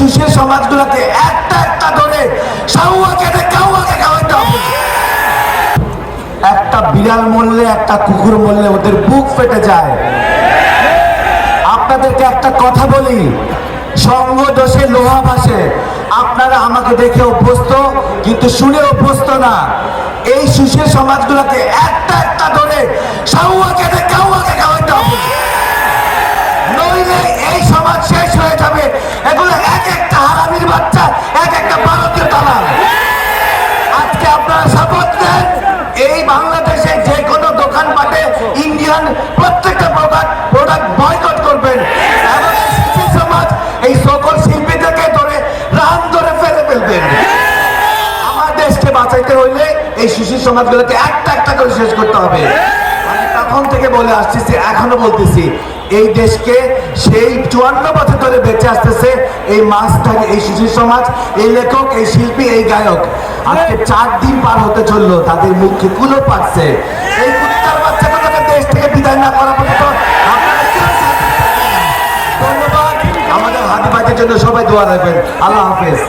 সুশীল সমাজগুলোকে একটা একটা ধরে একটা বিড়াল মরলে, একটা কুকুর মরলে ওদের বুক ফেটে যায়। আপনাদেরকে একটা কথা বলি, সঙ্গ দোষে লোহা ভাসে। আপনারা আমাকে দেখে অভ্যস্ত, কিন্তু শুনে অভ্যস্ত না। এই সুশীল সমাজগুলোকে আপনারা শপথ নেন এই বাংলাদেশে যে কোনো দোকানপাটে ইন্ডিয়ান প্রত্যেকটা প্রোডাক্ট প্রোডাক্ট বয়কট করবেন। সমাজ এই সকল শিল্পীদেরকে ধরে রান ধরে ফেলে ফেলবেন। আমার দেশকে বাঁচাইতে হইলে এই শিশু সমাজগুলোকে একটা একটা করে শেষ করতে হবে। তখন থেকে বলে আসতেছি, এখনও বলতেছি, এই দেশকে সেই চুয়ান্ন বছর ধরে বেঁচে আসতেছে এই মাছধারী এই শিশু সমাজ, এই লেখক, এই শিল্পী, এই গায়ক। আজকে চার দিন পার হতে চলল, তাদের মুখে কুলো পাচ্ছে এই কুত্তার বাচ্চাগুলোকে দেশ থেকে বিদায় না করা পর্যন্ত আমাদের হাতিবাদের জন্য সবাই দোয়া রাখবেন। আল্লাহ হাফেজ।